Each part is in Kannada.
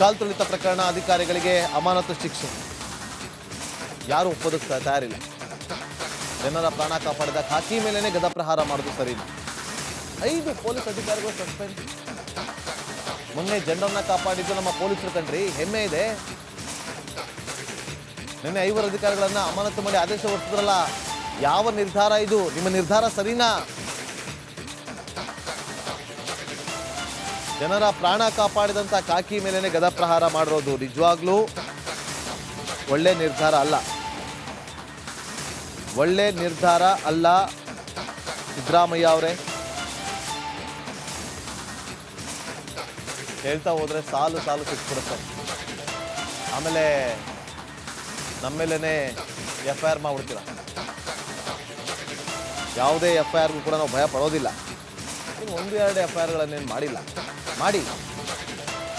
ಕಾಲ್ ತುಳಿತ ಪ್ರಕರಣ ಅಧಿಕಾರಿಗಳಿಗೆ ಅಮಾನತು ಶಿಕ್ಷೆ. ಯಾರು ಒಪ್ಪೋದಕ್ಕೆ ತಯಾರಿಲ್ಲ. ಜನರ ಪ್ರಾಣ ಕಾಪಾಡಿದ ಖಾಕಿ ಮೇಲೇನೆ ಗದಪ್ರಹಾರ ಮಾಡೋದು ಸರಿ ಐದು ಪೊಲೀಸ್ ಅಧಿಕಾರಿಗಳು ಸಸ್ಪೆಂಡ್. ಮೊನ್ನೆ ಜನರನ್ನ ಕಾಪಾಡಿದ್ದು ನಮ್ಮ ಪೊಲೀಸರು ಕಂಡ್ರಿ ಹೆಮ್ಮೆ ಇದೆ. ನಿನ್ನೆ ಐವರು ಅಧಿಕಾರಿಗಳನ್ನ ಅಮಾನತು ಮಾಡಿ ಆದೇಶ ಹೊರಡಿಸಿದ್ರಲ್ಲ ಯಾವ ನಿರ್ಧಾರ ಇದು? ನಿಮ್ಮ ನಿರ್ಧಾರ ಸರಿನಾ? ಜನರ ಪ್ರಾಣ ಕಾಪಾಡಿದಂತ ಕಾಕಿ ಮೇಲೇನೆ ಗದಪ್ರಹಾರ ಮಾಡಿರೋದು ನಿಜವಾಗ್ಲೂ ಒಳ್ಳೆ ನಿರ್ಧಾರ ಅಲ್ಲ. ಒಳ್ಳೆ ನಿರ್ಧಾರ ಅಲ್ಲ ಸಿದ್ದರಾಮಯ್ಯ ಅವರೇ. ಹೇಳ್ತಾ ಹೋದ್ರೆ ಸಾಲು ಸಾಲು ಸಿಕ್ಬಿಡುತ್ತೆ. ಆಮೇಲೆ ನಮ್ಮೇಲೇನೆ ಎಫ್ ಐ ಆರ್ ಮಾಡ್ಬಿಡ್ತೀರ? ಯಾವುದೇ ಎಫ್ ಐ ಆರ್ಗೂ ಕೂಡ ನಾವು ಭಯ ಪಡೋದಿಲ್ಲ. ಒಂದು, ಎರಡು ಎಫ್ ಐ ಆರ್ಗಳನ್ನೇನು ಮಾಡಿಲ್ಲ. ಮಾಡಿ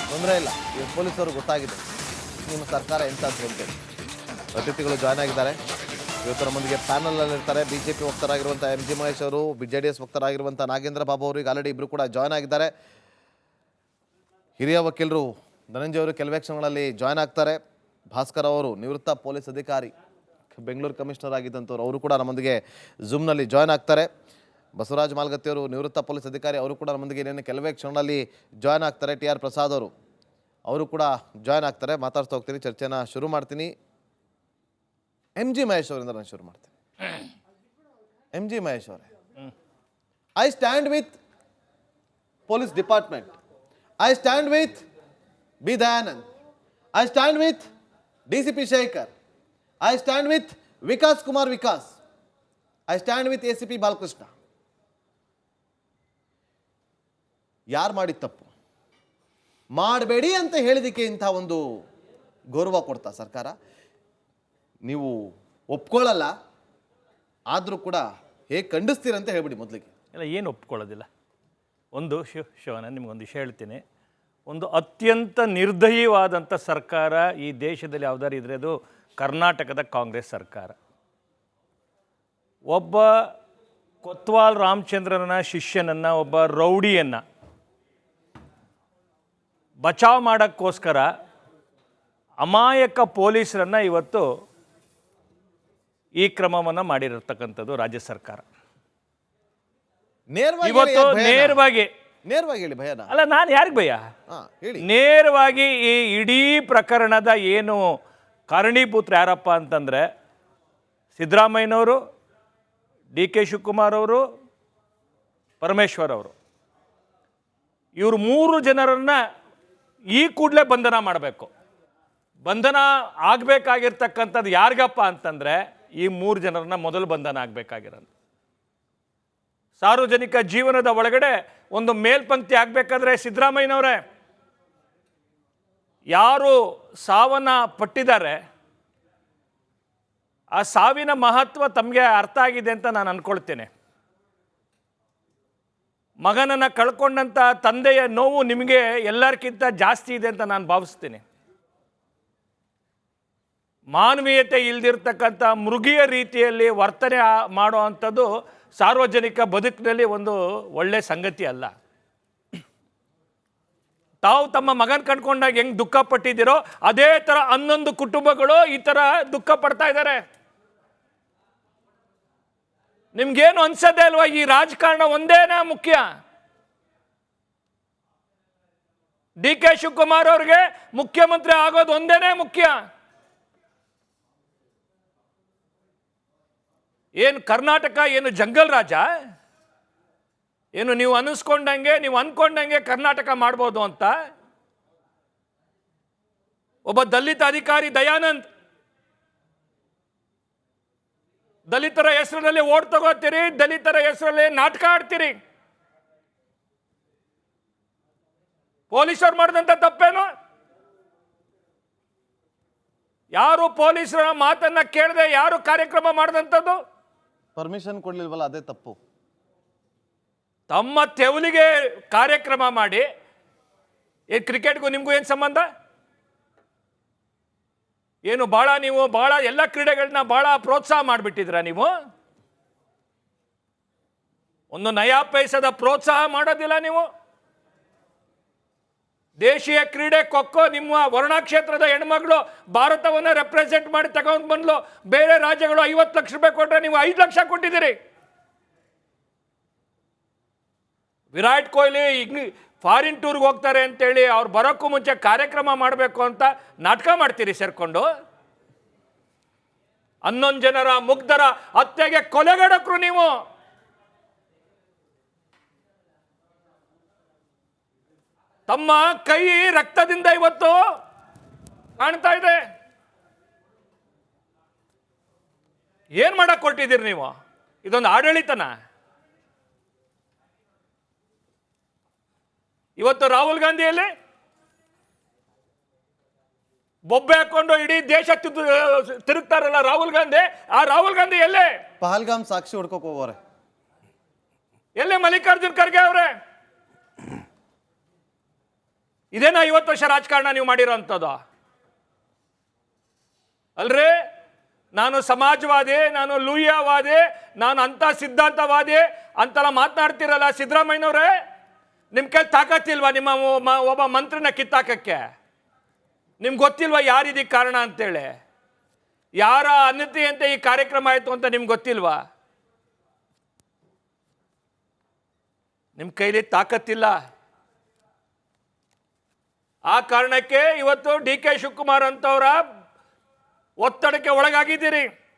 ತೊಂದರೆ ಇಲ್ಲ. ಈಗ ಪೊಲೀಸರು ಗೊತ್ತಾಗಿದೆ. ನಿಮ್ಮ ಸರ್ಕಾರ ಎಂಥದ್ದು ಅಂತೇಳಿ ಅತಿಥಿಗಳು ಜಾಯ್ನ್ ಆಗಿದ್ದಾರೆ. ಇವತ್ತು ನಮ್ಮೊಂದಿಗೆ ಪ್ಯಾನಲ್ ಇರ್ತಾರೆ. ಬಿ ಜೆ ಪಿ ವಕ್ತರಾಗಿರುವಂಥ ಎಂ ಜಿ ಮಹೇಶ್ ಅವರು ಜೆ ಡಿ ಎಸ್ ವಕ್ತರಾಗಿರುವಂಥ ನಾಗೇಂದ್ರ ಬಾಬು ಅವರು ಈಗ ಆಲ್ರೆಡಿ ಇಬ್ಬರು ಕೂಡ ಜಾಯ್ನ್ ಆಗಿದ್ದಾರೆ. ಹಿರಿಯ ವಕೀಲರು ಧನಂಜಯ ಅವರು ಕೆಲವೇ ಕ್ಷಣಗಳಲ್ಲಿ ಜಾಯ್ನ್ ಆಗ್ತಾರೆ. ಭಾಸ್ಕರ್ ಅವರು ನಿವೃತ್ತ ಪೊಲೀಸ್ ಅಧಿಕಾರಿ, ಬೆಂಗಳೂರು ಕಮಿಷನರ್ ಆಗಿದ್ದಂಥವ್ರು ಅವರು ಕೂಡ ನಮ್ಮೊಂದಿಗೆ ಝೂಮ್ನಲ್ಲಿ ಜಾಯ್ನ್ ಆಗ್ತಾರೆ. ಬಸವರಾಜ ಮಾಲ್ಗತ್ತಿಯವರು ನಿವೃತ್ತ ಪೊಲೀಸ್ ಅಧಿಕಾರಿ, ಅವರು ಕೂಡ ನಮ್ಮೊಂದಿಗೆ ಏನೇನು ಕೆಲವೇ ಕ್ಷಣದಲ್ಲಿ ಜಾಯ್ನ್ ಆಗ್ತಾರೆ. ಟಿ ಆರ್ ಪ್ರಸಾದ್ ಅವರು. ಅವರು ಕೂಡ ಜಾಯ್ನ್ ಆಗ್ತಾರೆ. ಮಾತಾಡ್ತಾ ಹೋಗ್ತೀನಿ. ಚರ್ಚೆನ ಶುರು ಮಾಡ್ತೀನಿ. ಎಂ ಜಿ ಮಹೇಶ್ ಅವರಿಂದ ನಾನು ಶುರು ಮಾಡ್ತೀನಿ. ಎಂ ಜಿ ಮಹೇಶ್ ಅವರೇ. I stand with police department I stand with B Dayanand I stand with D C P Shekhar I stand with Vikas Kumar Vikas I stand with A C P Balkrishna. ಯಾರು ಮಾಡಿದ ತಪ್ಪು? ಮಾಡಬೇಡಿ ಅಂತ ಹೇಳಿದಕ್ಕೆ ಇಂಥ ಒಂದು ಗೌರವ ಕೊಡ್ತಾ ಸರ್ಕಾರ. ನೀವು ಒಪ್ಕೊಳ್ಳಲ್ಲ ಆದರೂ ಕೂಡ ಹೇಗೆ ಖಂಡಿಸ್ತೀರಂತ ಹೇಳ್ಬಿಡಿ ಮೊದಲಿಗೆ. ಇಲ್ಲ, ಏನು ಒಪ್ಕೊಳ್ಳೋದಿಲ್ಲ. ಒಂದು ಶಿವ ಶಿವನ ನಿಮಗೊಂದು ವಿಷಯ ಹೇಳ್ತೀನಿ. ಒಂದು ಅತ್ಯಂತ ನಿರ್ದಯವಾದಂಥ ಸರ್ಕಾರ ಈ ದೇಶದಲ್ಲಿ ಯಾವ್ದಾರು ಇದ್ರೆ ಅದು ಕರ್ನಾಟಕದ ಕಾಂಗ್ರೆಸ್ ಸರ್ಕಾರ. ಒಬ್ಬ ಕೊತ್ವಾಲ್ ರಾಮಚಂದ್ರನ ಶಿಷ್ಯನನ್ನು, ಒಬ್ಬ ರೌಡಿಯನ್ನು ಬಚಾವ್ ಮಾಡೋಕ್ಕೋಸ್ಕರ ಅಮಾಯಕ ಪೊಲೀಸರನ್ನು ಇವತ್ತು ಈ ಕ್ರಮವನ್ನು ಮಾಡಿರತಕ್ಕಂಥದ್ದು ರಾಜ್ಯ ಸರ್ಕಾರ. ನೇರವಾಗಿ ಇವತ್ತು ನೇರವಾಗಿ ನೇರವಾಗಿ ಹೇಳಿ ಭಯನ? ಅಲ್ಲ ನಾನು ಯಾರಿಗೆ ಭಯ? ನೇರವಾಗಿ ಈ ಇಡೀ ಪ್ರಕರಣದ ಏನು ಕಾರಣೀಭೂತರು ಯಾರಪ್ಪ ಅಂತಂದರೆ ಸಿದ್ದರಾಮಯ್ಯನವರು ಡಿ ಕೆ ಶಿವಕುಮಾರ್ ಅವರು ಪರಮೇಶ್ವರ್ ಅವರು. ಇವರು ಮೂರು ಜನರನ್ನ ಈ ಕೂಡಲೇ ಬಂಧನ ಮಾಡಬೇಕು. ಬಂಧನ ಆಗಬೇಕಾಗಿರ್ತಕ್ಕಂಥದ್ದು ಯಾರಿಗಪ್ಪ ಅಂತಂದರೆ ಈ ಮೂರು ಜನರನ್ನ ಮೊದಲು ಬಂಧನ ಆಗಬೇಕಾಗಿರೋದು. ಸಾರ್ವಜನಿಕ ಜೀವನದ ಒಳಗಡೆ ಒಂದು ಮೇಲ್ಪಂಕ್ತಿ ಆಗಬೇಕಾದ್ರೆ ಸಿದ್ದರಾಮಯ್ಯನವರೇ, ಯಾರು ಸಾವನ್ನ ಪಟ್ಟಿದ್ದಾರೆ, ಆ ಸಾವಿನ ಮಹತ್ವ ತಮಗೆ ಅರ್ಥ ಆಗಿದೆ ಅಂತ ನಾನು ಅನ್ಕೊಳ್ತೇನೆ. ಮಗನನ್ನು ಕಳ್ಕೊಂಡಂಥ ತಂದೆಯ ನೋವು ನಿಮಗೆ ಎಲ್ಲರಿಗಿಂತ ಜಾಸ್ತಿ ಇದೆ ಅಂತ ನಾನು ಭಾವಿಸ್ತೀನಿ. ಮಾನವೀಯತೆ ಇಲ್ದಿರ್ತಕ್ಕಂಥ ಮೃಗೀಯ ರೀತಿಯಲ್ಲಿ ವರ್ತನೆ ಮಾಡೋ ಅಂಥದ್ದು ಸಾರ್ವಜನಿಕ ಬದುಕಿನಲ್ಲಿ ಒಂದು ಒಳ್ಳೆ ಸಂಗತಿ ಅಲ್ಲ. ತಾವು ತಮ್ಮ ಮಗನ ಕಂಡ್ಕೊಂಡಾಗ ಹೆಂಗೆ ದುಃಖ ಪಟ್ಟಿದ್ದೀರೋ ಅದೇ ಥರ ಹನ್ನೊಂದು ಕುಟುಂಬಗಳು ಈ ಥರ ದುಃಖ ಪಡ್ತಾ ಇದ್ದಾರೆ. ನಿಮ್ಗೇನು ಅನ್ಸದೆ ಅಲ್ವಾ, ಈ ರಾಜಕಾರಣ ಒಂದೇನಾ ಮುಖ್ಯ? ಡಿ ಕೆ ಶಿವಕುಮಾರ್ ಅವ್ರಿಗೆ ಮುಖ್ಯಮಂತ್ರಿ ಆಗೋದು ಒಂದೇನೇ ಮುಖ್ಯ? ಏನು ಕರ್ನಾಟಕ, ಏನು ಜಂಗಲ್ ರಾಜ? ಏನು ನೀವು ಅನಿಸ್ಕೊಂಡಂಗೆ, ನೀವು ಅನ್ಕೊಂಡಂಗೆ ಕರ್ನಾಟಕ ಮಾಡ್ಬೋದು ಅಂತ? ಒಬ್ಬ ದಲಿತ ಅಧಿಕಾರಿ ದಯಾನಂದ್ ದಲಿತರ ಹೆಸರಿನಲ್ಲಿ ಓಟ್ ತಗೋತೀರಿ ದಲಿತರ ಹೆಸರಲ್ಲಿ ನಾಟಕ ಆಡ್ತೀರಿ. ಪೊಲೀಸರು ಮಾಡಿದಂಥ ತಪ್ಪೇನು? ಯಾರು ಪೊಲೀಸರ ಮಾತನ್ನ ಕೇಳದೆ ಯಾರು ಕಾರ್ಯಕ್ರಮ ಮಾಡಿದಂಥದ್ದು? ಪರ್ಮಿಷನ್ ಕೊಡ್ಲಿಲ್ವಲ್ಲ ಅದೇ ತಪ್ಪು. ತಮ್ಮ ತೆವಲಿಗೆ ಕಾರ್ಯಕ್ರಮ ಮಾಡಿ ಈ ಕ್ರಿಕೆಟ್ಗೂ ನಿಮಗೂ ಏನು ಸಂಬಂಧ? ಏನು ಭಾಳ ನೀವು ಭಾಳ ಎಲ್ಲ ಕ್ರೀಡೆಗಳನ್ನ ಭಾಳ ಪ್ರೋತ್ಸಾಹ ಮಾಡಿಬಿಟ್ಟಿದ್ರ ನೀವು? ಒಂದು ನಯಾ ಪೈಸದ ಪ್ರೋತ್ಸಾಹ ಮಾಡೋದಿಲ್ಲ ನೀವು? ದೇಶೀಯ ಕ್ರೀಡೆ ಕೊಕ್ಕೋ ನಿಮ್ಮ ವರ್ಣ ಕ್ಷೇತ್ರದ ಹೆಣ್ಮಗಳು ಭಾರತವನ್ನು ರೆಪ್ರೆಸೆಂಟ್ ಮಾಡಿ ತಗೊಂಡು ಬಂದ್ಲು. ಬೇರೆ ರಾಜ್ಯಗಳು ಐವತ್ತು ಲಕ್ಷ ರೂಪಾಯಿ ಕೊಟ್ಟರೆ ನೀವು ಐದು ಲಕ್ಷ ಕೊಟ್ಟಿದ್ದೀರಿ. ವಿರಾಟ್ ಕೊಹ್ಲಿ ಫಾರಿನ್ ಟೂರ್ಗೆ ಹೋಗ್ತಾರೆ ಅಂತೇಳಿ ಅವ್ರು ಬರೋಕ್ಕೂ ಮುಂಚೆ ಕಾರ್ಯಕ್ರಮ ಮಾಡಬೇಕು ಅಂತ ನಾಟಕ ಮಾಡ್ತೀರಿ ಸೇರ್ಕೊಂಡು? ಹನ್ನೊಂದು ಜನರ ಮುಗ್ಧರ ಹತ್ಯೆಗೆ ಕೊಲೆಗಡಕ್ರು ನೀವು? ತಮ್ಮ ಕೈ ರಕ್ತದಿಂದ ಇವತ್ತು ಕಾಣ್ತಾ ಇದೆ. ಏನ್ ಮಾಡಕ್ ಕೊಟ್ಟಿದ್ದೀರಿ ನೀವು? ಇದೊಂದು ಆಡಳಿತನ? ಇವತ್ತು ರಾಹುಲ್ ಗಾಂಧಿಯಲ್ಲಿ ಬೊಬ್ಬೆ ಹಾಕೊಂಡು ಇಡೀ ದೇಶ ತಿರುಗ್ತಾರಲ್ಲ ರಾಹುಲ್ ಗಾಂಧಿ? ಆ ರಾಹುಲ್ ಗಾಂಧಿ ಎಲ್ಲೇ? ಪಹಲ್ಗಾಮ್ ಸಾಕ್ಷಿ ಹುಡ್ಕೋಕ್ ಹೋಗೋರೆ ಎಲ್ಲೇ ಮಲ್ಲಿಕಾರ್ಜುನ್ ಖರ್ಗೆ ಅವರೇ? ಇದೇನಾ ಐವತ್ತು ವರ್ಷ ರಾಜಕಾರಣ ನೀವು ಮಾಡಿರೋಂಥದ್ದು? ಅಲ್ರಿ? ನಾನು ಸಮಾಜವಾದಿ ನಾನು ಲೂಯಾವಾದಿ ನಾನು ಅಂತ ಸಿದ್ಧಾಂತವಾದಿ ಅಂತೆಲ್ಲ ಮಾತನಾಡ್ತಿರಲ್ಲ ಸಿದ್ದರಾಮಯ್ಯನವ್ರೆ? ನಿಮ್ಮ ಕೈ ತಾಕತ್ತಿಲ್ವಾ ನಿಮ್ಮ ಒಬ್ಬ ಮಂತ್ರನ ಕಿತ್ತಾಕಕ್ಕೆ? ನಿಮ್ಗೆ ಗೊತ್ತಿಲ್ವಾ ಯಾರಿದಕ್ಕೆ ಕಾರಣ ಅಂತೇಳಿ? ಯಾರ ಅಂತ ಈ ಕಾರ್ಯಕ್ರಮ ಆಯಿತು ಅಂತ ನಿಮ್ಗೆ ಗೊತ್ತಿಲ್ವಾ? ನಿಮ್ಮ ಕೈಲಿ ತಾಕತ್ತಿಲ್ಲ. ಆ ಕಾರಣಕ್ಕೆ ಇವತ್ತು ಡಿ ಕೆ ಶಿವಕುಮಾರ್ ಅಂತವರ ಒತ್ತಡಕ್ಕೆ ಒಳಗಾಗಿದ್ದೀರಿ.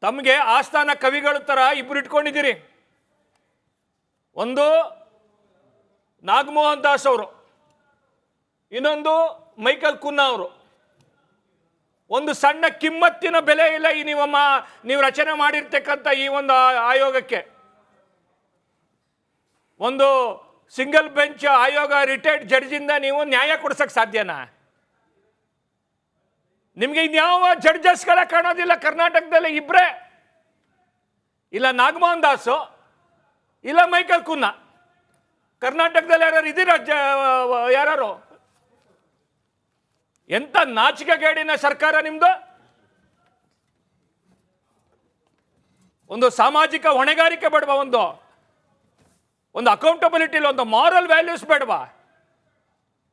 ತಮಗೆ ಆಸ್ಥಾನ ಕವಿಗಳ ಥರ ಇಬ್ಬರು ಇಟ್ಕೊಂಡಿದ್ದೀರಿ. ಒಂದು ನಾಗಮೋಹನ್ ದಾಸ್ ಅವರು, ಇನ್ನೊಂದು ಮೈಕಲ್ ಕುನ್ನಾ ಅವರು. ಒಂದು ಸಣ್ಣ ಕಿಮ್ಮತ್ತಿನ ಬೆಲೆ ಇಲ್ಲ ಈ ನೀವು ನೀವು ರಚನೆ ಮಾಡಿರ್ತಕ್ಕಂಥ ಈ ಒಂದು ಆಯೋಗಕ್ಕೆ. ಒಂದು ಸಿಂಗಲ್ ಬೆಂಚ್ ಆಯೋಗ ರಿಟೈರ್ಡ್ ಜಡ್ಜಿಂದ ನೀವು ನ್ಯಾಯ ಕೊಡ್ಸಕ್ ಸಾಧ್ಯನಾ? ನಿಮಗೆ ಇನ್ಯಾವ ಜಡ್ಜಸ್ಗಳ ಕಾಣೋದಿಲ್ಲ ಕರ್ನಾಟಕದಲ್ಲಿ ಇಬ್ಬರೇ ಇಲ್ಲ ನಾಗಮೋಹನ್ ದಾಸು ಇಲ್ಲ ಮೈಕಲ್ ಕುನ್ನ. ಕರ್ನಾಟಕದಲ್ಲಿ ಯಾರು ಇದ್ದೀರಾ ಯಾರು ಎಂತ ನಾಚಿಕೆಗೇಡಿನ ಸರ್ಕಾರ ನಿಮ್ದು? ಒಂದು ಸಾಮಾಜಿಕ ಹೊಣೆಗಾರಿಕೆ ಬೇಡವಾ ಒಂದು? ಒಂದು ಅಕೌಂಟಬಿಲಿಟಿ ಒಂದು ಮಾರಲ್ ವ್ಯಾಲ್ಯೂಸ್ ಬೇಡವಾ?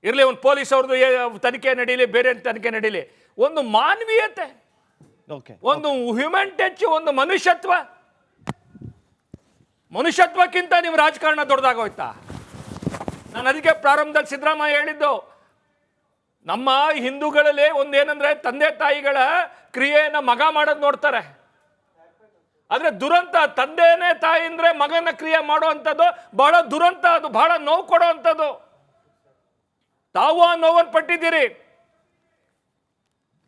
ಇರಲಿ ಒಂದು ಪೊಲೀಸ್ ಅವ್ರದ್ದು ತನಿಖೆ ನಡೀಲಿ ಬೇರೆ ತನಿಖೆ ನಡೀಲಿ. ಒಂದು ಮಾನವೀಯತೆ. ಓಕೆ ಒಂದು ಹ್ಯೂಮನ್ ಟಚ್ ಒಂದು ಮನುಷ್ಯತ್ವ. ಮನುಷ್ಯತ್ವಕ್ಕಿಂತ ನೀವು ರಾಜಕಾರಣ ದೊಡ್ಡದಾಗೋಯ್ತಾ? ನಾನು ಅದಕ್ಕೆ ಪ್ರಾರಂಭದಲ್ಲಿ ಸಿದ್ದರಾಮಯ್ಯ ಹೇಳಿದ್ದು, ನಮ್ಮ ಹಿಂದೂಗಳಲ್ಲಿ ಒಂದೇನಂದ್ರೆ ತಂದೆ ತಾಯಿಗಳ ಕ್ರಿಯೆಯನ್ನು ಮಗ ಮಾಡೋದು ನೋಡ್ತಾರೆ. ಆದರೆ ದುರಂತ ತಂದೆನೇ ತಾಯಿ ಅಂದರೆ ಮಗನ ಕ್ರಿಯೆ ಮಾಡುವಂಥದ್ದು ಬಹಳ ದುರಂತ ಅದು, ಬಹಳ ನೋವು ಕೊಡುವಂಥದ್ದು. ತಾವು ಆ ನೋವನ್ನು ಪಟ್ಟಿದ್ದೀರಿ.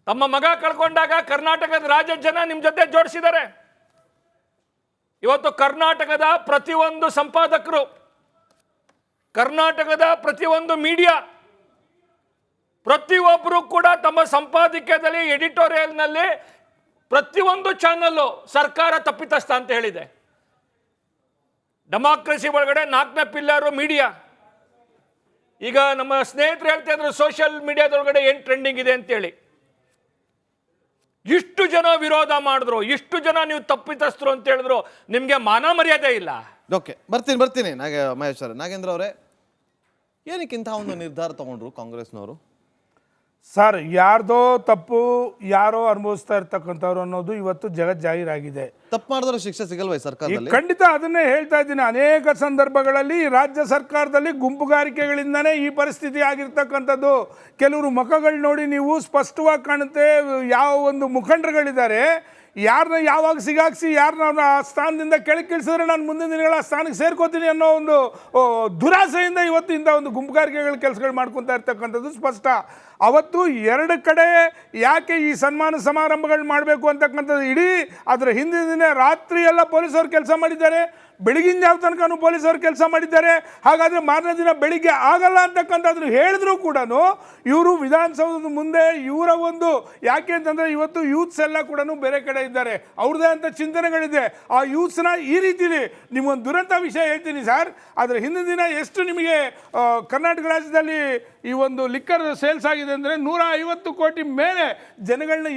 ತಮ್ಮ ಮಗ ಕಳ್ಕೊಂಡಾಗ ಕರ್ನಾಟಕದ ರಾಜ್ಯ ಜನ ನಿಮ್ಮ ಜೊತೆ ಜೋಡಿಸಿದ್ದಾರೆ. ಇವತ್ತು ಕರ್ನಾಟಕದ ಪ್ರತಿಯೊಂದು ಸಂಪಾದಕರು, ಕರ್ನಾಟಕದ ಪ್ರತಿಯೊಂದು ಮೀಡಿಯಾ ಪ್ರತಿಯೊಬ್ಬರು ಕೂಡ ತಮ್ಮ ಸಂಪಾದಕೀಯದಲ್ಲಿ ಎಡಿಟೋರಿಯಲ್ನಲ್ಲಿ ಪ್ರತಿಯೊಂದು ಚಾನಲ್ಲು ಸರ್ಕಾರ ತಪ್ಪಿತಸ್ಥ ಅಂತ ಹೇಳಿದೆ. ಡೆಮಾಕ್ರಸಿ ಒಳಗಡೆ ನಾಲ್ಕನೇ ಪಿಲ್ಲರು ಮೀಡಿಯಾ ಈಗ ನಮ್ಮ ಸ್ನೇಹಿತರು ಹೇಳ್ತಾ ಇದ್ರು ಸೋಷಿಯಲ್ ಮೀಡಿಯಾದೊಳಗಡೆ ಏನು ಟ್ರೆಂಡಿಂಗ್ ಇದೆ ಅಂತೇಳಿ. ಇಷ್ಟು ಜನ ವಿರೋಧ ಮಾಡಿದ್ರು, ಇಷ್ಟು ಜನ ನೀವು ತಪ್ಪಿತಸ್ಥರು ಅಂತ ಹೇಳಿದ್ರು, ನಿಮಗೆ ಮಾನ ಮರ್ಯಾದೆ ಇಲ್ಲ. ಓಕೆ, ಬರ್ತೀನಿ ಬರ್ತೀನಿ. ನಾಗ ಮಹೇಶ್ವರ. ನಾಗೇಂದ್ರ ಅವರೇ, ಏನಕ್ಕಿಂತ ಒಂದು ನಿರ್ಧಾರ ತಗೊಂಡ್ರು ಕಾಂಗ್ರೆಸ್ನವರು? ಸರ್ ಯಾರ್ದೋ ತಪ್ಪು ಯಾರೋ ಅನುಭವಿಸ್ತಾ ಇರ್ತಕ್ಕಂಥವ್ರು ಅನ್ನೋದು ಇವತ್ತು ಜಗತ್ ಜಾಹೀರಾಗಿದೆ. ತಪ್ಪು ಮಾಡಿದ್ರೆ ಶಿಕ್ಷೆ ಸಿಗಲ್ವೇ ಸರ್ಕಾರ ಈ ಖಂಡಿತ ಅದನ್ನೇ ಹೇಳ್ತಾ ಇದ್ದೀನಿ. ಅನೇಕ ಸಂದರ್ಭಗಳಲ್ಲಿ ರಾಜ್ಯ ಸರ್ಕಾರದಲ್ಲಿ ಗುಂಪುಗಾರಿಕೆಗಳಿಂದನೇ ಈ ಪರಿಸ್ಥಿತಿ ಆಗಿರ್ತಕ್ಕಂಥದ್ದು. ಕೆಲವರು ಮುಖಗಳು ನೋಡಿ ನೀವು ಸ್ಪಷ್ಟವಾಗಿ ಕಾಣುತ್ತೆ. ಯಾವ ಒಂದು ಮುಖಂಡರುಗಳಿದ್ದಾರೆ ಯಾರನ್ನ ಯಾವಾಗ ಸಿಗಾಕ್ಸಿ ಯಾರನ್ನ ಅವ್ರನ್ನ ಆ ಸ್ಥಾನದಿಂದ ಕೆಳಕಿಳಿಸಿದ್ರೆ ನಾನು ಮುಂದಿನ ದಿನಗಳ ಆ ಸ್ಥಾನಕ್ಕೆ ಸೇರ್ಕೋತೀನಿ ಅನ್ನೋ ಒಂದು ದುರಾಸೆಯಿಂದ ಇವತ್ತು ಇಂಥ ಒಂದು ಗುಂಪುಗಾರಿಕೆಗಳ ಕೆಲಸಗಳು ಮಾಡ್ಕೊತಾ ಇರ್ತಕ್ಕಂಥದ್ದು ಸ್ಪಷ್ಟ. ಅವತ್ತು ಎರಡು ಕಡೆ ಯಾಕೆ ಈ ಸನ್ಮಾನ ಸಮಾರಂಭಗಳು ಮಾಡಬೇಕು ಅಂತಕ್ಕಂಥದ್ದು ಇಡೀ ಅದರ ಹಿಂದಿನ ದಿನ ರಾತ್ರಿ ಎಲ್ಲ ಪೊಲೀಸರು ಕೆಲಸ ಮಾಡಿದ್ದಾರೆ. ಬೆಳಗಿನ ಜಾವ ತನಕನೂ ಪೊಲೀಸರು ಕೆಲಸ ಮಾಡಿದ್ದಾರೆ. ಹಾಗಾದರೆ ಮಾರನೇ ದಿನ ಬೆಳಿಗ್ಗೆ ಆಗಲ್ಲ ಅಂತಕ್ಕಂಥದ್ರು ಹೇಳಿದ್ರು ಕೂಡ ಇವರು ವಿಧಾನಸೌಧದ ಮುಂದೆ ಇವರ ಒಂದು ಯಾಕೆ ಅಂತಂದರೆ ಇವತ್ತು ಯೂತ್ಸ್ ಎಲ್ಲ ಕೂಡ ಬೇರೆ ಕಡೆ ಇದ್ದಾರೆ. ಅವ್ರದ್ದೇ ಅಂತ ಚಿಂತನೆಗಳಿದೆ. ಆ ಯೂತ್ಸ್ನ ಈ ರೀತಿಲಿ ನಿಮಗೊಂದು ದುರಂತ ವಿಷಯ ಹೇಳ್ತೀನಿ ಸರ್. ಅದರ ಹಿಂದಿನ ದಿನ ಎಷ್ಟು ನಿಮಗೆ ಕರ್ನಾಟಕ ರಾಜ್ಯದಲ್ಲಿ ಈ ಒಂದು ಲಿಕ್ಕರ್ ಸೇಲ್ಸ್ ಆಗಿದೆ ಅಂದರೆ ನೂರ ಐವತ್ತು ಕೋಟಿ ಮೇಲೆ ಜನಗಳನ್ನ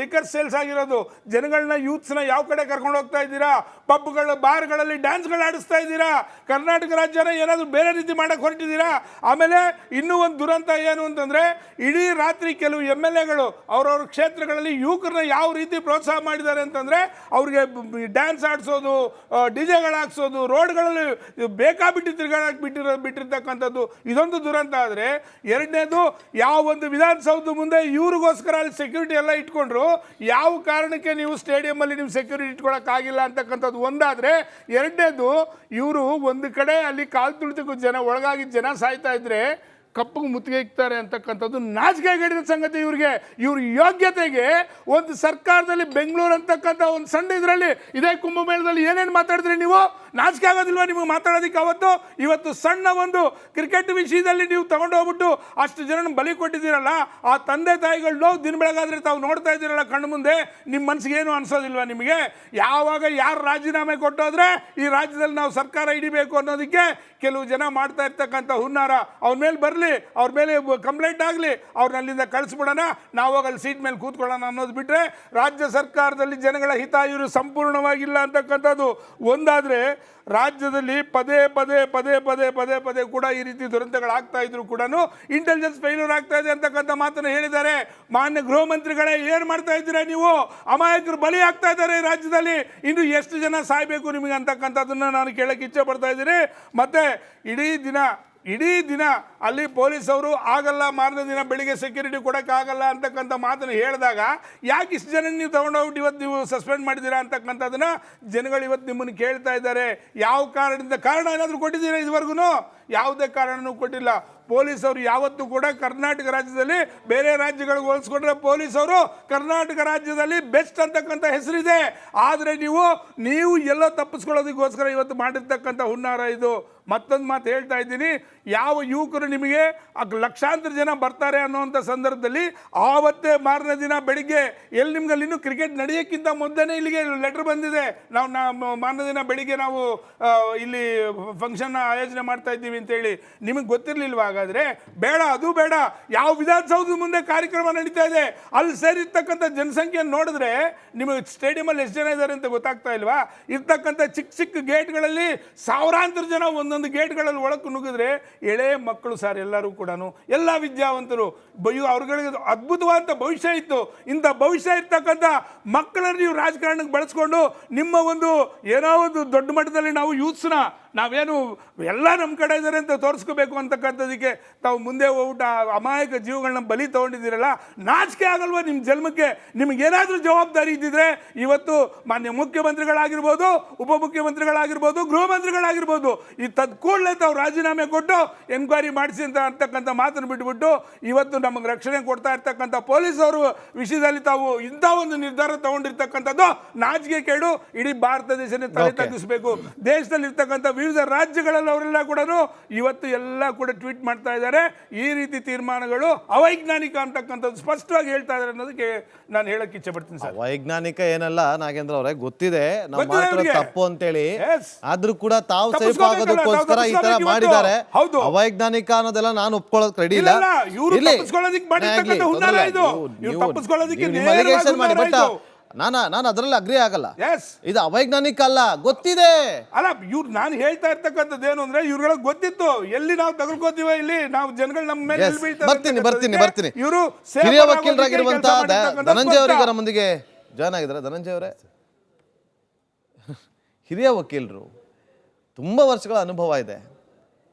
ಲಿಕ್ಕರ್ ಸೇಲ್ಸ್ ಆಗಿರೋದು. ಜನಗಳನ್ನ ಯೂತ್ಸ್ನ ಯಾವ ಕಡೆ ಕರ್ಕೊಂಡು ಹೋಗ್ತಾ ಇದ್ದೀರಾ? ಪಬ್ಗಳು ಬಾರ್ಗಳಲ್ಲಿ ಡ್ಯಾನ್ಸ್ಗಳು ಆಡಿಸ್ತಾ ಇದ್ದೀರಾ? ಕರ್ನಾಟಕ ರಾಜ್ಯನ ಏನಾದರೂ ಬೇರೆ ರೀತಿ ಮಾಡಕ್ಕೆ ಹೊರಟಿದ್ದೀರಾ? ಆಮೇಲೆ ಇನ್ನೂ ಒಂದು ದುರಂತ ಏನು ಅಂತಂದರೆ, ಇಡೀ ರಾತ್ರಿ ಕೆಲವು ಎಂ ಎಲ್ ಎಗಳು ಅವ್ರವ್ರ ಕ್ಷೇತ್ರಗಳಲ್ಲಿ ಯುವಕರನ್ನ ಯಾವ ರೀತಿ ಪ್ರೋತ್ಸಾಹ ಮಾಡಿದ್ದಾರೆ ಅಂತಂದರೆ, ಅವ್ರಿಗೆ ಡ್ಯಾನ್ಸ್ ಆಡಿಸೋದು ಡಿ ಹಾಕ್ಸೋದು ರೋಡ್ಗಳಲ್ಲಿ ಬೇಕಾಬಿಟ್ಟು ತಿರುಗಾಡಕ್ಕೆ ಬಿಟ್ಟಿರೋ, ಬಿಟ್ಟಿರ್ತಕ್ಕಂಥದ್ದು ಇದೊಂದು ದುರಂತ ಆದರೆ ಎರಡನೇದು, ಯಾವ ಒಂದು ವಿಧಾನಸೌಧ ಮುಂದೆ ಇವ್ರಿಗೋಸ್ಕರ ಅಲ್ಲಿ ಸೆಕ್ಯೂರಿಟಿ ಎಲ್ಲ ಇಟ್ಕೊಂಡ್ರು, ಯಾವ ಕಾರಣಕ್ಕೆ ನೀವು ಸ್ಟೇಡಿಯಮಲ್ಲಿ ನೀವು ಸೆಕ್ಯೂರಿಟಿ ಇಟ್ಕೊಳಕ್ಕಾಗಿಲ್ಲ ಅಂತಕ್ಕಂಥದ್ದು ಒಂದಾದರೆ, ಎರಡನೇದು, ಇವರು ಒಂದು ಕಡೆ ಅಲ್ಲಿ ಕಾಲು ತುಳಿತಕ್ಕೂ ಜನ ಒಳಗಾಗಿದ್ದ ಜನ ಸಾಯ್ತಾ ಇದ್ರೆ ಕಪ್ಪಗೆ ಮುತ್ತಿಗೆ ಇಕ್ತಾರೆ ಅಂತಕ್ಕಂಥದ್ದು ನಾಚಿಕೆಗೇಡಿದ ಸಂಗತಿ ಇವ್ರಿಗೆ. ಇವ್ರ ಯೋಗ್ಯತೆಗೆ ಒಂದು ಸರ್ಕಾರದಲ್ಲಿ ಬೆಂಗಳೂರು ಅಂತಕ್ಕಂಥ ಒಂದು ಸಣ್ಣ ಇದರಲ್ಲಿ, ಇದೇ ಕುಂಭಮೇಳದಲ್ಲಿ ಏನೇನು ಮಾತಾಡಿದ್ರಿ ನೀವು? ನಾಚಿಕೆ ಆಗೋದಿಲ್ವ ನಿಮಗೆ ಮಾತಾಡೋದಕ್ಕೆ ಅವತ್ತು? ಇವತ್ತು ಸಣ್ಣ ಒಂದು ಕ್ರಿಕೆಟ್ ವಿಷಯದಲ್ಲಿ ನೀವು ತಗೊಂಡೋಗ್ಬಿಟ್ಟು ಅಷ್ಟು ಜನನ ಬಲಿ ಕೊಟ್ಟಿದ್ದೀರಲ್ಲ, ಆ ತಂದೆ ತಾಯಿಗಳು ನೋವು ದಿನ ಬೆಳಗಾದ್ರೆ ತಾವು ನೋಡ್ತಾ ಇದ್ದೀರಲ್ಲ ಕಣ್ಣು ಮುಂದೆ ನಿಮ್ಮ ಮನಸ್ಸಿಗೆ ಏನು ಅನಿಸೋದಿಲ್ವ ನಿಮಗೆ? ಯಾವಾಗ ಯಾರು ರಾಜೀನಾಮೆ ಕೊಟ್ಟೋದ್ರೆ ಈ ರಾಜ್ಯದಲ್ಲಿ ನಾವು ಸರ್ಕಾರ ಹಿಡಿಬೇಕು ಅನ್ನೋದಕ್ಕೆ ಕೆಲವು ಜನ ಮಾಡ್ತಾ ಇರ್ತಕ್ಕಂಥ ಹುನ್ನಾರ. ಅವ್ರ ಮೇಲೆ ಬರಲಿ. ಅವ್ರ ಮೇಲೆ ಕಂಪ್ಲೇಂಟ್ ಆಗಲಿ, ಅವ್ರನ್ನ ಅಲ್ಲಿಂದ ಕಳಿಸ್ಬಿಡೋಣ, ನಾವು ಅಲ್ಲಿ ಸೀಟ್ ಮೇಲೆ ಕೂತ್ಕೊಳ್ಳೋಣ ಅನ್ನೋದು ಬಿಟ್ಟರೆ ರಾಜ್ಯ ಸರ್ಕಾರದಲ್ಲಿ ಜನಗಳ ಹಿತ ಇವರು ಸಂಪೂರ್ಣವಾಗಿಲ್ಲ ಅಂತಕ್ಕಂಥದ್ದು. ಒಂದಾದರೆ ರಾಜ್ಯದಲ್ಲಿ ಪದೇ ಪದೇ ಪದೇ ಪದೇ ಪದೇ ಪದೇ ಕೂಡ ಈ ರೀತಿ ದುರಂತಗಳಾಗ್ತಾ ಇದ್ರು ಕೂಡ ಇಂಟೆಲಿಜೆನ್ಸ್ ಫೇಲ್ಯೂರ್ ಆಗ್ತಾ ಇದೆ ಅಂತಕ್ಕಂಥ ಮಾತನ್ನು ಹೇಳಿದ್ದಾರೆ. ಮಾನ್ಯ ಗೃಹ ಮಂತ್ರಿಗಳೇ, ಏನು ಮಾಡ್ತಾ ಇದ್ದೀರಾ ನೀವು? ಅಮಾಯಕರು ಬಲಿ ಆಗ್ತಾ ಇದ್ದಾರೆ ರಾಜ್ಯದಲ್ಲಿ. ಇನ್ನು ಎಷ್ಟು ಜನ ಸಾಯ್ಬೇಕು ನಿಮಗೆ ಅಂತಕ್ಕಂಥದ್ದನ್ನು ನಾನು ಕೇಳಕ್ಕೆ ಇಚ್ಛೆ ಪಡ್ತಾ ಇದ್ದೀನಿ. ಮತ್ತು ಇಡೀ ದಿನ ಇಡೀ ದಿನ ಅಲ್ಲಿ ಪೊಲೀಸವರು ಆಗಲ್ಲ, ಮಾರನೇ ದಿನ ಬೆಳಿಗ್ಗೆ ಸೆಕ್ಯೂರಿಟಿ ಕೊಡೋಕ್ಕಾಗಲ್ಲ ಅಂತಕ್ಕಂಥ ಮಾತನ್ನು ಹೇಳಿದಾಗ ಯಾಕೆ ಇಷ್ಟು ಜನ ನೀವು ತೊಗೊಂಡೋಗ್ಬಿಟ್ಟು ಇವತ್ತು ನೀವು ಸಸ್ಪೆಂಡ್ ಮಾಡಿದ್ದೀರಾ ಅಂತಕ್ಕಂಥದ್ದನ್ನು ಜನಗಳು ಇವತ್ತು ನಿಮ್ಮನ್ನು ಕೇಳ್ತಾ ಇದ್ದಾರೆ. ಯಾವ ಕಾರಣದಿಂದ? ಕಾರಣ ಏನಾದರೂ ಕೊಟ್ಟಿದ್ದೀರಾ ಇದುವರೆಗೂ ಯಾವುದೇ ಕಾರಣನೂ ಕೊಟ್ಟಿಲ್ಲ. ಪೊಲೀಸವರು ಯಾವತ್ತೂ ಕೂಡ ಕರ್ನಾಟಕ ರಾಜ್ಯದಲ್ಲಿ ಬೇರೆ ರಾಜ್ಯಗಳಿಗೆ ಹೋಲಿಸ್ಕೊಂಡ್ರೆ ಪೊಲೀಸವರು ಕರ್ನಾಟಕ ರಾಜ್ಯದಲ್ಲಿ ಬೆಸ್ಟ್ ಅಂತಕ್ಕಂಥ ಹೆಸರಿದೆ. ಆದರೆ ನೀವು ನೀವು ಎಲ್ಲೋ ತಪ್ಪಿಸ್ಕೊಳ್ಳೋದಕ್ಕೋಸ್ಕರ ಇವತ್ತು ಮಾಡಿರ್ತಕ್ಕಂಥ ಹುನ್ನಾರ ಇದು. ಮತ್ತೊಂದು ಮಾತು ಹೇಳ್ತಾ ಇದ್ದೀನಿ. ಯಾವ ಯುವಕರು ನಿಮಗೆ ಲಕ್ಷಾಂತರ ಜನ ಬರ್ತಾರೆ ಅನ್ನೋವಂಥ ಸಂದರ್ಭದಲ್ಲಿ ಆವತ್ತೇ ಮಾರನೇ ದಿನ ಬೆಳಿಗ್ಗೆ ಎಲ್ಲಿ ನಿಮ್ಗೆ ಇನ್ನೂ ಕ್ರಿಕೆಟ್ ನಡೆಯೋಕ್ಕಿಂತ ಮೊದಲೇ ಇಲ್ಲಿಗೆ ಲೆಟ್ರ್ ಬಂದಿದೆ. ನಾವು ನಾ, ಮಾರನೇ ದಿನ ಬೆಳಿಗ್ಗೆ ನಾವು ಇಲ್ಲಿ ಫಂಕ್ಷನ್ನ ಆಯೋಜನೆ ಮಾಡ್ತಾ ಇದ್ದೀವಿ. ಅಂತೇಳಿ ನಿಮಗೆ ಗೊತ್ತಿರಲಿಲ್ವ ಹಾಗಾದರೆ ಬೇಡ, ಅದು ಬೇಡ. ಯಾವ ವಿಧಾನಸೌಧದ ಮುಂದೆ ಕಾರ್ಯಕ್ರಮ ನಡೀತಾ ಇದೆ, ಅಲ್ಲಿ ಸೇರಿರ್ತಕ್ಕಂಥ ಜನಸಂಖ್ಯೆ ನೋಡಿದ್ರೆ ನಿಮಗೆ ಸ್ಟೇಡಿಯಮಲ್ಲಿ ಎಷ್ಟು ಜನ ಇದ್ದಾರೆ ಅಂತ ಗೊತ್ತಾಗ್ತಾ ಇಲ್ವಾ? ಇರ್ತಕ್ಕಂಥ ಚಿಕ್ಕ ಚಿಕ್ಕ ಗೇಟ್ಗಳಲ್ಲಿ ಸಾವಿರಾಂತರ ಜನ ಒಂದೊಂದು ಗೇಟ್ಗಳಲ್ಲಿ ಒಳಕ್ಕೆ ನುಗ್ಗಿದ್ರೆ ಎಳೆ ಮಕ್ಕಳು ಸರ್ ಎಲ್ಲರೂ ಕೂಡ ಎಲ್ಲ ವಿದ್ಯಾವಂತರು, ಬಯ್ಯು ಅವ್ರಗಳಿಗೆ ಅದ್ಭುತವಾದಂಥ ಭವಿಷ್ಯ ಇತ್ತು. ಇಂಥ ಭವಿಷ್ಯ ಇರ್ತಕ್ಕಂಥ ಮಕ್ಕಳನ್ನು ನೀವು ರಾಜಕಾರಣಕ್ಕೆ ಬಳಸ್ಕೊಂಡು ನಿಮ್ಮ ಒಂದು ಏನೋ ಒಂದು ದೊಡ್ಡ ಮಟ್ಟದಲ್ಲಿ ನಾವು ಯೂತ್ಸ್ನ ನಾವೇನು ಎಲ್ಲ ನಮ್ಮ ಕಡೆ ಇದ್ದಾರೆ ಅಂತ ತೋರಿಸ್ಕೋಬೇಕು ಅಂತಕ್ಕಂಥದ್ದಕ್ಕೆ ತಾವು ಮುಂದೆ ಹೋಗ್ಬಿಟ್ಟು ಅಮಾಯಕ ಜೀವಗಳನ್ನ ಬಲಿ ತೊಗೊಂಡಿದ್ದೀರಲ್ಲ ನಾಚಿಕೆ ಆಗಲ್ವಾ ನಿಮ್ಮ ಜನ್ಮಕ್ಕೆ? ನಿಮಗೇನಾದರೂ ಜವಾಬ್ದಾರಿ ಇದ್ದಿದ್ರೆ ಇವತ್ತು ಮಾನ್ಯ ಮುಖ್ಯಮಂತ್ರಿಗಳಾಗಿರ್ಬೋದು ಉಪಮುಖ್ಯಮಂತ್ರಿಗಳಾಗಿರ್ಬೋದು ಗೃಹ ಮಂತ್ರಿಗಳಾಗಿರ್ಬೋದು ಈ ತದ್ ಕೂಡಲೇ ತಾವು ರಾಜೀನಾಮೆ ಕೊಟ್ಟು ಎನ್ಕ್ವೈರಿ ಮಾಡಿಸಿ ಅಂತ ಅಂತಕ್ಕಂಥ ಮಾತನ್ನು ಬಿಟ್ಬಿಟ್ಟು ಇವತ್ತು ನಮಗೆ ರಕ್ಷಣೆ ಕೊಡ್ತಾ ಇರ್ತಕ್ಕಂಥ ಪೊಲೀಸರು ವಿಷಯದಲ್ಲಿ ತಾವು ಇಂಥ ಒಂದು ನಿರ್ಧಾರ ತಗೊಂಡಿರ್ತಕ್ಕಂಥದ್ದು ನಾಚಿಕೆ ಕೇಡು ಇಡೀ ಭಾರತ ದೇಶನೇ ತಲೆ ತಗ್ಗಿಸಬೇಕು ತಗ್ಗಿಸ್ಬೇಕು. ದೇಶದಲ್ಲಿ ಇರ್ತಕ್ಕಂಥ ವಿವಿಧ ರಾಜ್ಯಗಳಲ್ಲಿ ಅವರೆಲ್ಲ ಕೂಡ ಇವತ್ತು ಎಲ್ಲ ಕೂಡ ಟ್ವೀಟ್ ಮಾಡ್ತಾ ಇದ್ದಾರೆ. ಈ ರೀತಿ ತೀರ್ಮಾನಗಳು ಅವೈಜ್ಞಾನಿಕ ಅಂತಕ್ಕಂಥದ್ದು ಸ್ಪಷ್ಟವಾಗಿ ಹೇಳ್ತಾ ಇದ್ದಾರೆ ಅನ್ನೋದಕ್ಕೆ ನಾನು ಹೇಳಕ್ಕೆ ಇಚ್ಛೆ ಪಡ್ತೀನಿ ಸರ್. ವೈಜ್ಞಾನಿಕ ಏನಲ್ಲ ನಾಗೇಂದ್ರ ಅವರೇ ಗೊತ್ತಿದೆ. ನಾವು ಗೊತ್ತಿದೆ ತಪ್ಪು ಅಂತೇಳಿ. ಹೇಳಿ ಆದ್ರೂ ಕೂಡ ತಾವು ಸೇಫ್ ಆಗೋದಕ್ಕೋಸ್ಕರ ಈ ತರ ಮಾಡಿದ್ದಾರೆ. ಹೌದು. ಅವೈಜ್ಞಾನಿಕ ಅನ್ನೋದೆಲ್ಲ ನಾನು ಒಪ್ಕೊಳ್ಳೋದು ರೆಡಿ ಇಲ್ಲ. ಇಲ್ಲಿ ಇವ್ರು. ತಪ್ಪಿಸ್ಕೊಳ್ಳೋದಕ್ಕೆ ಮಾಡಿರ್ತಕ್ಕಂಥ ಹುನ್ನಾರ ಇದು. ನೀವು- ಇವ್ರು ತಪ್ಪಿಸ್ಕೊಳ್ಳೋದಕ್ಕೆ ನೇರವಾಗಿ allegation ನಾನು ನಾನು ಅದರಲ್ಲಿ ಅಗ್ರಿ ಆಗಲ್ಲ. ಎಸ್ ಇದು ಅವೈಜ್ಞಾನಿಕ ಅಲ್ಲ ಗೊತ್ತಿದೆ. ಅಲ್ಲ ಇವ್ರು ನಾನು ಹೇಳ್ತಾ ಇರ್ತಕ್ಕಂಥದ್ದು ಏನು ಅಂದ್ರೆ ಇವ್ರುಗಳಿಗೆ ಗೊತ್ತಿತ್ತು. ಎಲ್ಲಿ ನಾವು ತಗೊಳ್ಕೋತೀವ ಇಲ್ಲಿ ನಾವು ಜನಗಳು ನಮ್ಮ ಮೇಲೆ Yes. ಎಲ್ಲಿ ಬೀಳ್ತಾರೆ ಬರ್ತೀನಿ ಬರ್ತೀನಿ ಬರ್ತೀನಿ. ಇವರು ಹಿರಿಯ ವಕೀಲರಾಗಿರುವಂತ ಧನಂಜಯ ಅವರಿಗೆ ನಮ್ಮೊಂದಿಗೆ ಜಾಯ್ನ್ ಆಗಿದ್ದಾರೆ ಧನಂಜಯ ಅವರೇ? ಹಿರಿಯ ವಕೀಲರು ತುಂಬ ವರ್ಷಗಳ ಅನುಭವ ಇದೆ.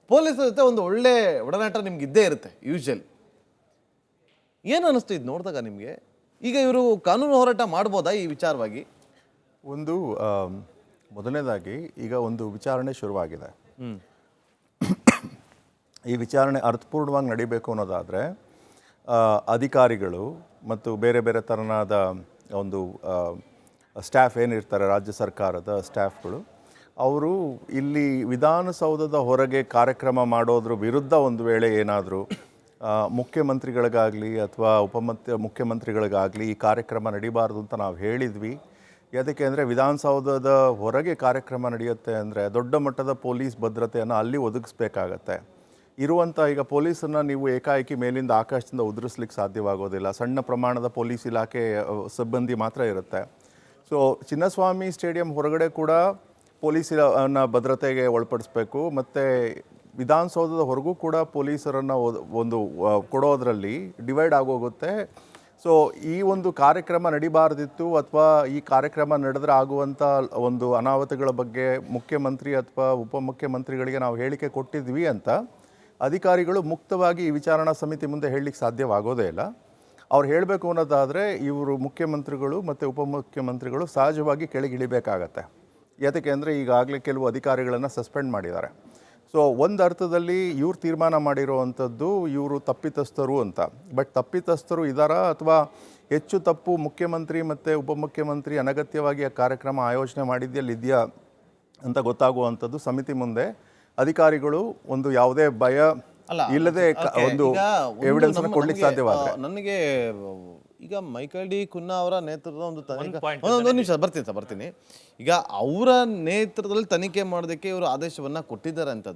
ಪೊಲೀಸರ ಜೊತೆ ಒಂದು ಒಳ್ಳೆ ಒಡನಾಟ ನಿಮ್ಗೆ ಇದ್ದೇ ಇರುತ್ತೆ ಯೂಶಲ್ ಏನು ಅನಿಸ್ತು ಇದು ನೋಡಿದಾಗ ನಿಮಗೆ? ಈಗ ಇವರು ಕಾನೂನು ಹೋರಾಟ ಮಾಡ್ಬೋದಾ ಈ ವಿಚಾರವಾಗಿ? ಒಂದು ಮೊದಲನೇದಾಗಿ ಈಗ ಒಂದು ವಿಚಾರಣೆ ಶುರುವಾಗಿದೆ. ಈ ವಿಚಾರಣೆ ಅರ್ಥಪೂರ್ಣವಾಗಿ ನಡಿಬೇಕು ಅನ್ನೋದಾದರೆ ಅಧಿಕಾರಿಗಳು ಮತ್ತು ಬೇರೆ ಬೇರೆ ಥರನಾದ ಒಂದು ಸ್ಟಾಫ್ ಏನಿರ್ತಾರೆ ರಾಜ್ಯ ಸರ್ಕಾರದ ಸ್ಟಾಫ್ಗಳು ಅವರು ಇಲ್ಲಿ ವಿಧಾನಸೌಧದ ಹೊರಗೆ ಕಾರ್ಯಕ್ರಮ ಮಾಡೋದ್ರ ವಿರುದ್ಧ ಒಂದು ವೇಳೆ ಏನಾದರೂ ಮುಖ್ಯಮಂತ್ರಿಗಳಿಗಾಗಲಿ ಅಥವಾ ಉಪಮುಖ್ಯ ಮುಖ್ಯಮಂತ್ರಿಗಳಿಗಾಗಲಿ ಈ ಕಾರ್ಯಕ್ರಮ ನಡಿಬಾರ್ದು ಅಂತ ನಾವು ಹೇಳಿದ್ವಿ. ಯಾಕೆ ಅಂದರೆ ವಿಧಾನಸೌಧದ ಹೊರಗೆ ಕಾರ್ಯಕ್ರಮ ನಡೆಯುತ್ತೆ ಅಂದರೆ ದೊಡ್ಡ ಮಟ್ಟದ ಪೊಲೀಸ್ ಭದ್ರತೆಯನ್ನು ಅಲ್ಲಿ ಒದಗಿಸ್ಬೇಕಾಗತ್ತೆ. ಇರುವಂಥ ಈಗ ಪೊಲೀಸನ್ನು ನೀವು ಏಕಾಏಕಿ ಮೇಲಿಂದ ಆಕಾಶದಿಂದ ಉದುರಿಸ್ಲಿಕ್ಕೆ ಸಾಧ್ಯವಾಗೋದಿಲ್ಲ. ಸಣ್ಣ ಪ್ರಮಾಣದ ಪೊಲೀಸ್ ಇಲಾಖೆ ಸಿಬ್ಬಂದಿ ಮಾತ್ರ ಇರುತ್ತೆ. ಸೊ ಚಿನ್ನಸ್ವಾಮಿ ಸ್ಟೇಡಿಯಂ ಹೊರಗಡೆ ಕೂಡ ಪೊಲೀಸ್ ಭದ್ರತೆಗೆ ಒಳಪಡಿಸ್ಬೇಕು. ಮತ್ತು ವಿಧಾನಸೌಧದ ಹೊರಗೂ ಕೂಡ ಪೊಲೀಸರನ್ನು ಒಂದು ಕೊಡೋದರಲ್ಲಿ ಡಿವೈಡ್ ಆಗೋಗುತ್ತೆ. ಸೊ ಈ ಒಂದು ಕಾರ್ಯಕ್ರಮ ನಡಿಬಾರ್ದಿತ್ತು ಅಥವಾ ಈ ಕಾರ್ಯಕ್ರಮ ನಡೆದ್ರೆ ಆಗುವಂಥ ಒಂದು ಅನಾಹುತಗಳ ಬಗ್ಗೆ ಮುಖ್ಯಮಂತ್ರಿ ಅಥವಾ ಉಪಮುಖ್ಯಮಂತ್ರಿಗಳಿಗೆ ನಾವು ಹೇಳಿಕೆ ಕೊಟ್ಟಿದ್ವಿ ಅಂತ, ಅಧಿಕಾರಿಗಳು ಮುಕ್ತವಾಗಿ ಈ ವಿಚಾರಣಾ ಸಮಿತಿ ಮುಂದೆ ಹೇಳಲಿಕ್ಕೆ ಸಾಧ್ಯವಾಗೋದೇ ಇಲ್ಲ. ಅವ್ರು ಹೇಳಬೇಕು ಅನ್ನೋದಾದರೆ ಇವರು ಮುಖ್ಯಮಂತ್ರಿಗಳು ಮತ್ತು ಉಪಮುಖ್ಯಮಂತ್ರಿಗಳು ಸಹಜವಾಗಿ ಕೆಳಗಿಳಿಬೇಕಾಗತ್ತೆ. ಯಾತಕ್ಕೆ ಅಂದರೆ ಈಗಾಗಲೇ ಕೆಲವು ಅಧಿಕಾರಿಗಳನ್ನು ಸಸ್ಪೆಂಡ್ ಮಾಡಿದ್ದಾರೆ. ಸೊ ಒಂದು ಅರ್ಥದಲ್ಲಿ ಇವ್ರು ತೀರ್ಮಾನ ಮಾಡಿರುವಂಥದ್ದು ಇವರು ತಪ್ಪಿತಸ್ಥರು ಅಂತ. ಬಟ್ ತಪ್ಪಿತಸ್ಥರು ಇದ್ದಾರಾ ಅಥವಾ ಹೆಚ್ಚು ತಪ್ಪು ಮುಖ್ಯಮಂತ್ರಿ ಮತ್ತು ಉಪಮುಖ್ಯಮಂತ್ರಿ ಅನಗತ್ಯವಾಗಿ ಆ ಕಾರ್ಯಕ್ರಮ ಆಯೋಜನೆ ಮಾಡಿದ್ದಲ್ಲಿ ಇದೆಯಾ ಅಂತ ಗೊತ್ತಾಗುವಂಥದ್ದು ಸಮಿತಿ ಮುಂದೆ. ಅಧಿಕಾರಿಗಳು ಒಂದು ಯಾವುದೇ ಭಯ ಅಲ್ಲ ಇಲ್ಲದೆ ಒಂದು ಎವಿಡೆನ್ಸ್ ಕೊಡ್ಲಿಕ್ಕೆ ಸಾಧ್ಯವಾದ ನನಗೆ ಈಗ ಮೈಕಲ್ ಡಿ ಕುನ್ನಾ ಅವರ ನೇತೃತ್ವದ ಒಂದು ತನಿಖೆ ಒಂದು ನಿಮಿಷ ಬರ್ತೀನಿ ಸರ್ ಬರ್ತೀನಿ. ಈಗ ಅವರ ನೇತೃತ್ವದಲ್ಲಿ ತನಿಖೆ ಮಾಡೋದಕ್ಕೆ ಇವರು ಆದೇಶವನ್ನ ಕೊಟ್ಟಿದ್ದಾರೆ ಅಂತ